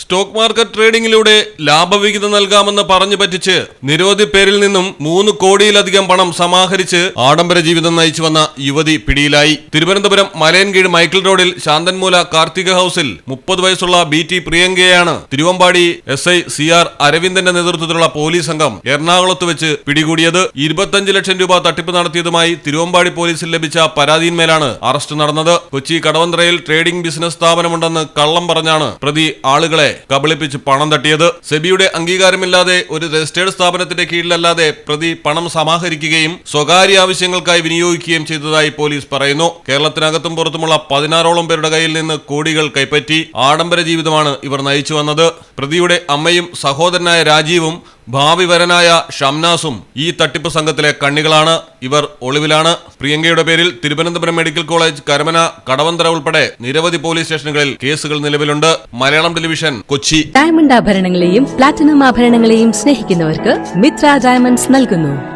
Stock market ട്രേഡിംഗിലൂടെ ലാഭവിഹിതം നൽകാമെന്ന് പറഞ്ഞു പറ്റിച്ച് നിരവധി പേരിൽ നിന്നും മൂന്ന് കോടിയിലധികം പണം സമാഹരിച്ച് ആഡംബര ജീവിതം നയിച്ചു വന്ന യുവതി പിടിയിലായി. തിരുവനന്തപുരം മലയൻകീഴ് മൈക്കിൾ റോഡിൽ ശാന്തൻമൂല കാർത്തിക ഹൌസിൽ മുപ്പത് വയസ്സുള്ള B T പ്രിയങ്കയാണ് Thiruvambady S I C R അരവിന്ദന്റെ നേതൃത്വത്തിലുള്ള പോലീസ് സംഘം എറണാകുളത്ത് വെച്ച് പിടികൂടിയത്. ഇരുപത്തഞ്ച് ലക്ഷം രൂപ തട്ടിപ്പ് നടത്തിയതുമായി തിരുവമ്പാടി പോലീസിൽ ലഭിച്ച പരാതിയിന്മേലാണ് അറസ്റ്റ് നടന്നത്. കൊച്ചി കടവന്ത്രയിൽ ട്രേഡിംഗ് ബിസിനസ് സ്ഥാപനമുണ്ടെന്ന് കള്ളം പറഞ്ഞാണ് പ്രതി ആളുകളെ കബളിപ്പിച്ച് പണം തട്ടിയത് സെബിയുടെ അംഗീകാരമില്ലാതെ ഒരു രജിസ്റ്റേർഡ് സ്ഥാപനത്തിന്റെ കീഴിലല്ലാതെ പ്രതി പണം സമാഹരിക്കുകയും സ്വകാര്യ ആവശ്യങ്ങൾക്കായി വിനിയോഗിക്കുകയും ചെയ്തതായി പോലീസ് പറയുന്നു. കേരളത്തിനകത്തും പുറത്തുമുള്ള പതിനാറോളം പേരുടെ കയ്യിൽ നിന്ന് കോടികൾ കൈപ്പറ്റി ആഡംബര ജീവിതമാണ് ഇവർ നയിച്ചു വന്നത്. പ്രതിയുടെ അമ്മയും സഹോദരനായ രാജീവും ഭാവി വരനായ ഷംനാസും ഈ തട്ടിപ്പ് സംഘത്തിലെ കണ്ണികളാണ്. ഇവർ ഒളിവിലാണ്. പ്രിയങ്കയുടെ പേരിൽ തിരുവനന്തപുരം മെഡിക്കൽ കോളേജ് കരമന കടവന്തര ഉൾപ്പെടെ നിരവധി പോലീസ് സ്റ്റേഷനുകളിൽ കേസുകൾ നിലവിലുണ്ട്. മലയാളം ടെലിവിഷൻ കൊച്ചി. ഡയമണ്ട് ആഭരണങ്ങളെയും പ്ലാറ്റിനം ആഭരണങ്ങളെയും സ്നേഹിക്കുന്നവർക്ക് മിത്ര ഡയമണ്ട്സ് നൽകുന്നു.